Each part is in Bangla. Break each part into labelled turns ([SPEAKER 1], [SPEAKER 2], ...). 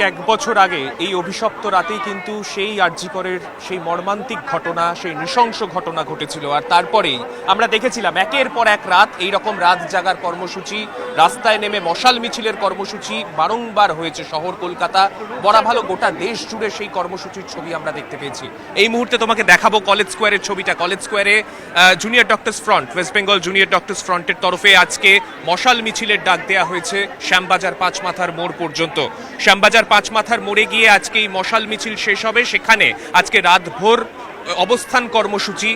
[SPEAKER 1] ঠিক এক বছর আগে এই অভিশপ্ত রাতেই কিন্তু সেই আর্যিকরের সেই মর্মান্তিক ঘটনা, সেই নৃশংস ঘটনা ঘটেছিল। আর তারপরেই আমরা দেখেছিলাম একের পর এক রাত এই রকম রাত জাগার কর্মসূচি, রাস্তায় নেমে মশাল মিছিলের কর্মসূচি বারংবার হয়েছে শহর কলকাতা। বলা ভালো গোটা দেশ জুড়ে সেই কর্মসূচির ছবি আমরা দেখতে পেয়েছি। এই মুহূর্তে তোমাকে দেখাবো কলেজ স্কোয়ারের ছবিটা। কলেজ স্কোয়ারে junior doctors front West Bengal junior doctors ফ্রন্টের তরফে আজকে মশাল মিছিলের ডাক দেওয়া হয়েছে শ্যামবাজার পাঁচ মাথার মোড় পর্যন্ত। শ্যামবাজার পাঁচ মাথার মোড়ে গিয়ে আজকে এই মশাল মিছিল শেষ হবে। সেখানে আজকে রাতভর অবস্থান কর্মসূচি।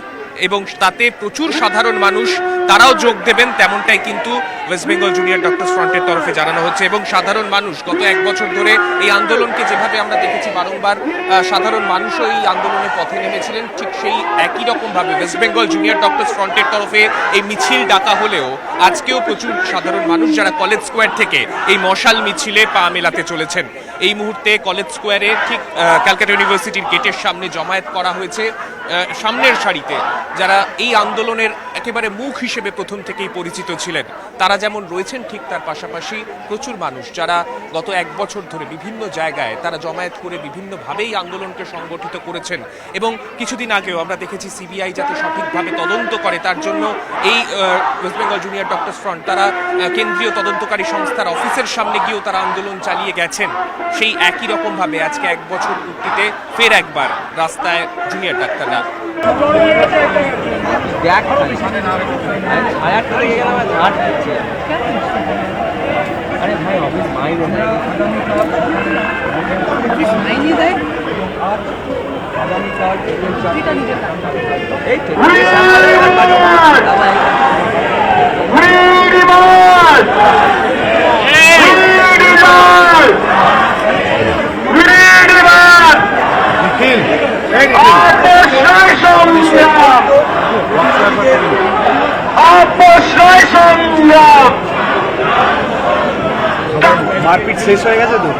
[SPEAKER 1] এবং তাতে প্রচুর সাধারণ মানুষ, তারাও যোগ দেবেন তেমনটাই কিন্তু ওয়েস্ট বেঙ্গল জুনিয়র ডক্টর ফ্রন্টের তরফে জানানো হচ্ছে। এবং সাধারণ মানুষ, গত এক বছর ধরে এই আন্দোলনকে যেভাবে আমরা দেখেছি বারংবার সাধারণ মানুষও এই আন্দোলনের পথে নেমেছিলেন, ঠিক সেই একই রকমভাবে ওয়েস্ট বেঙ্গল জুনিয়র ডক্টর ফ্রন্টের তরফে এই মিছিল ডাকা হলেও আজকেও প্রচুর সাধারণ মানুষ যারা কলেজ স্কোয়ার থেকে এই মশাল মিছিলে পা মেলাতে চলেছেন। এই মুহূর্তে কলেজ স্কোয়ারে ঠিক ক্যালকাটা ইউনিভার্সিটির গেটের সামনে জমায়েত করা হয়েছে। সামনের সারিতে যারা এই আন্দোলনের একেবারে মুখ হিসেবে প্রথম থেকেই পরিচিত ছিলেন। তারা যেমন রয়েছেন ঠিক তার পাশাপাশি প্রচুর মানুষ যারা গত এক বছর ধরে বিভিন্ন জায়গায় তারা জমায়েত করে বিভিন্নভাবেই আন্দোলনকে সংগঠিত করেছেন। এবং কিছুদিন আগেও আমরা দেখেছি সিবিআই যাতে সঠিকভাবে তদন্ত করে, তার জন্য এই West Bengal junior doctors front তারা কেন্দ্রীয় তদন্তকারী সংস্থার অফিসের সামনে গিয়েও তারা আন্দোলন চালিয়ে গেছেন। সেই একই রকমভাবে আজকে এক বছর পূর্তিতে ফের একবার রাস্তায় জুনিয়র ডাক্তাররা।
[SPEAKER 2] দেখ আরে ছায়ার করে গেলাম আর ঝাড় দিচ্ছে। আরে ভাই অফিস মাইল
[SPEAKER 3] মাইনে দেয়?
[SPEAKER 2] আগামীকাল
[SPEAKER 3] যেটা নিজের কাজ
[SPEAKER 4] মারপিট শেষ হয়ে গেছে তো?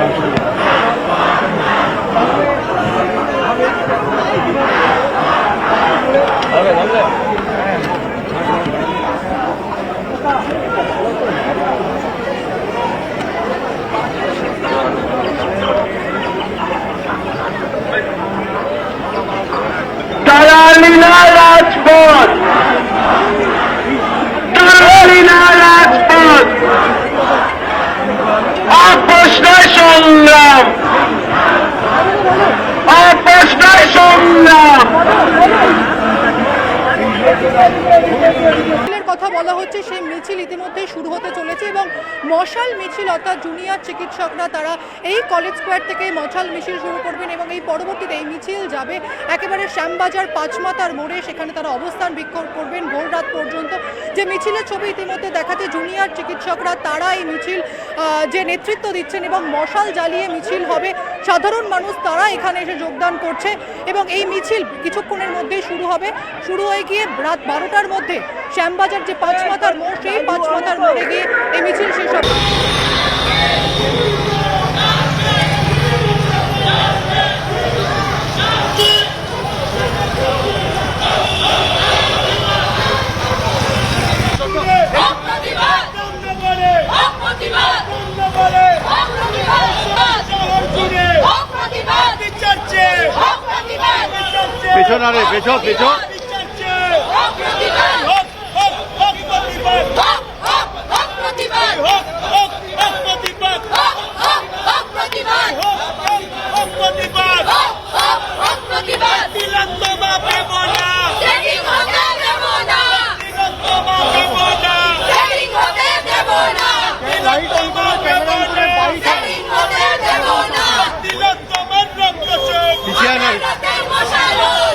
[SPEAKER 5] তারালীলা
[SPEAKER 3] কথা বলা হচ্ছে, সেই মিছিল ইতিমধ্যে শুরু হতে চলেছে এবং মশাল মিছিল, অর্থাৎ জুনিয়র চিকিৎসকরা তারা এই কলেজ স্কোয়ার থেকে মশাল মিছিল শুরু করবেন এবং এই পরবর্তীতে এই মিছিল যাবে একেবারে শ্যামবাজার, পাঁচমাতার মোড়ে, সেখানে তারা অবস্থান বিক্ষোভ করবেন ভোর রাত পর্যন্ত। যে মিছিলের ছবি ইতিমধ্যে দেখাচ্ছে, জুনিয়র চিকিৎসকরা তারা এই মিছিল যে নেতৃত্ব দিচ্ছেন এবং মশাল জ্বালিয়ে মিছিল হবে। সাধারণ মানুষ তারা এখানে এসে যোগদান করছে এবং এই মিছিল কিছুক্ষণের মধ্যেই শুরু হবে। শুরু হয়ে গিয়ে রাত বারোটার মধ্যে শ্যামবাজার যে পাঁচ পাঁচমাথার মোড়, সেই পাঁচ পাঁচমাথার মোড়ে গিয়ে এই মিছিল শেষ হবে।
[SPEAKER 5] બનારે બેઠો બેઠો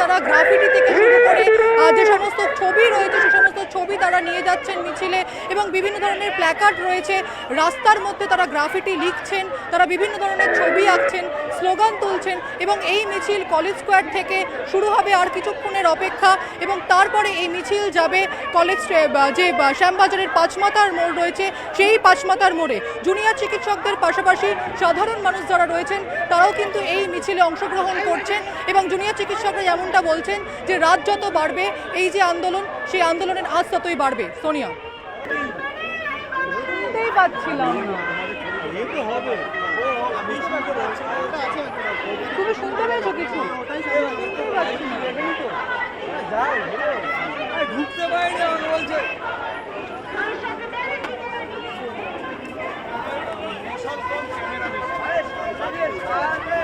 [SPEAKER 5] তারা গ্রাফিটি থেকে শুরু করে যে
[SPEAKER 4] সমস্ত ছবি রয়েছে, সে
[SPEAKER 5] সমস্ত
[SPEAKER 3] ছবি তারা নিয়ে যাচ্ছেন মিছিলে এবং বিভিন্ন ধরনের প্ল্যাকার্ড রয়েছে। রাস্তার মধ্যে তারা গ্রাফিটি লিখছেন, তারা বিভিন্ন ধরনের ছবি আঁকছেন। স্লোগান তুলছেন এবং এই মিছিল কলেজ স্কোয়ার থেকে শুরু হবে আর কিছুক্ষণের অপেক্ষা এবং তারপরে এই মিছিল যাবে কলেজ যে শ্যামবাজারের পাঁচমাতার মোড় রয়েছে, সেই পাঁচমাতার মোড়ে। জুনিয়র চিকিৎসকদের পাশাপাশি সাধারণ মানুষ যারা রয়েছেন, তারাও কিন্তু এই মিছিলে অংশগ্রহণ করছেন এবং জুনিয়র চিকিৎসকরা যেমনটা বলছেন যে রাত যত বাড়বে, এই যে আন্দোলন, সেই আন্দোলনের আজ ততই বাড়বে। সোনিয়া। পাচ্ছিলাম না তুমি শুনতে পেয়েছ কিছু না।
[SPEAKER 2] ঢুকতে পারিনি আমাকে বলছে
[SPEAKER 6] তারই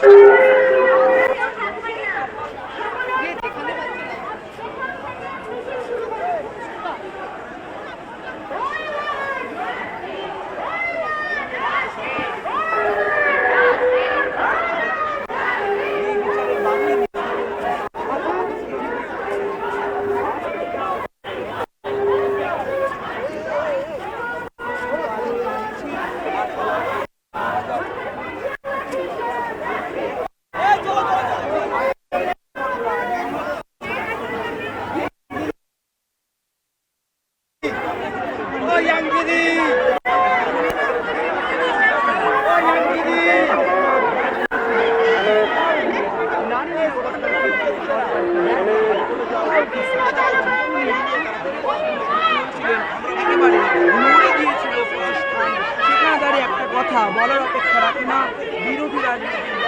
[SPEAKER 2] Thank you. একেবারে দাঁড়িয়ে একটা কথা বলার অপেক্ষা রাখে না বিরোধী রাজনীতির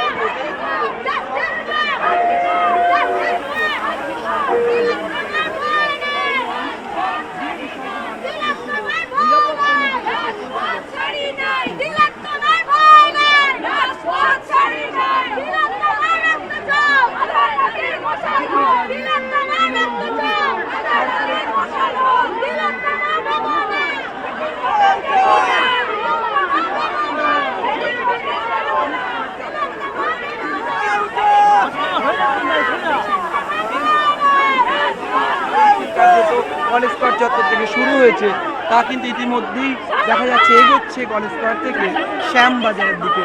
[SPEAKER 2] চত্বর থেকে শুরু হয়েছে, তা কিন্তু ইতিমধ্যেই দেখা যাচ্ছে এগোচ্ছে কলেজ স্কোয়ার থেকে শ্যামবাজারের দিকে।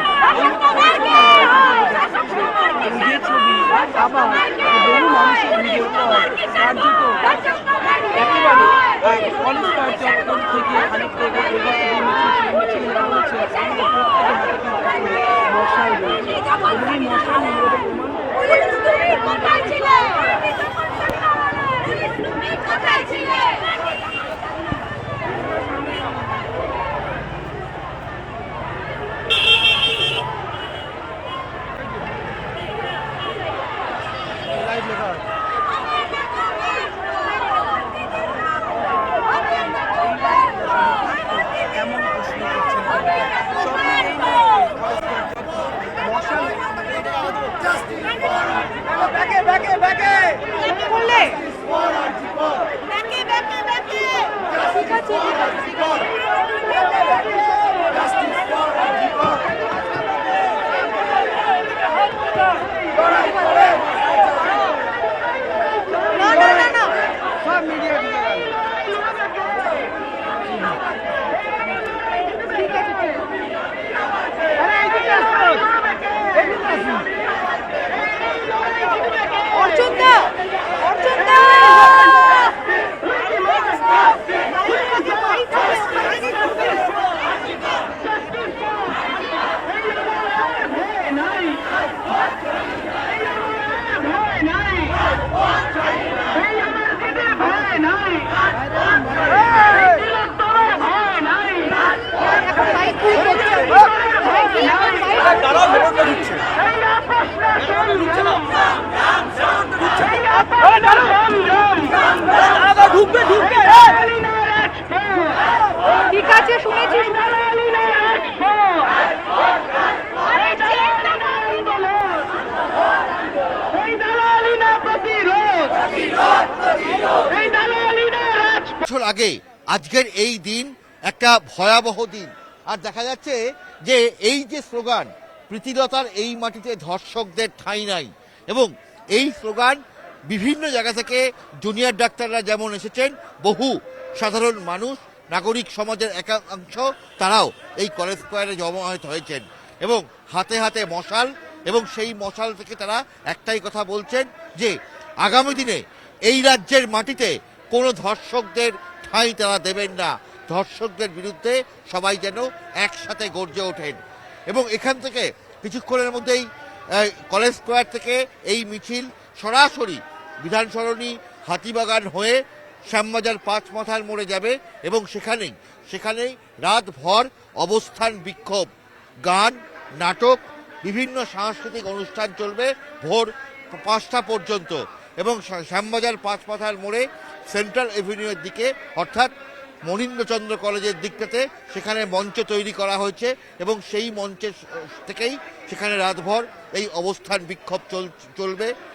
[SPEAKER 2] আবার কলেজ স্কোয়ার চত্বর থেকে মূলত প্রমাণ
[SPEAKER 6] কোথায় ছিলে কোথায় ছিলে
[SPEAKER 2] এমন প্রশ্ন করছেন সব মিলিয়েই না কলেজ স্কোয়ার চত্বর মশাল ব্যাকে ব্যাকে ব্যাকে।
[SPEAKER 3] করলে?
[SPEAKER 7] বছর আগে, আজকের এই দিন একটা ভয়াবহ দিন। আর দেখা যাচ্ছে যে এই যে স্লোগান, প্রীতিলতার এই মাটিতে ধর্ষকদের ঠাঁই নাই, এবং এই স্লোগান বিভিন্ন জায়গা থেকে জুনিয়র ডাক্তাররা যেমন এসেছেন, বহু সাধারণ মানুষ, নাগরিক সমাজের একাংশ, তারাও এই কলেজ স্কোয়ারে জমায়েত হয়েছেন। এবং হাতে হাতে মশাল, এবং সেই মশাল থেকে তারা একটাই কথা বলছেন যে, আগামী দিনে এই রাজ্যের মাটিতে কোনো ধর্ষকদের ঠাঁই তারা দেবেন না। ধর্ষকদের বিরুদ্ধে সবাই যেন একসাথে গর্জে ওঠেন। এবং এখান থেকে কিছুক্ষণের মধ্যেই কলেজ স্কোয়ার থেকে এই মিছিল সরাসরি বিধান সরণি হাতিবাগান হয়ে শ্যামবাজার পাঁচ মাথার মোড়ে যাবে এবং সেখানেই সেখানেই রাতভর অবস্থান বিক্ষোভ, গান, নাটক, বিভিন্ন সাংস্কৃতিক অনুষ্ঠান চলবে ভোর পাঁচটা পর্যন্ত। এবং শ্যামবাজার পাঁচ পাথার মোড়ে সেন্ট্রাল এভিনিউয়ের দিকে, অর্থাৎ মনীন্দ্রচন্দ্র কলেজের দিকটাতে সেখানে মঞ্চ তৈরি করা হয়েছে এবং সেই মঞ্চের থেকেই সেখানে রাতভর এই অবস্থান বিক্ষোভ চল- চলবে।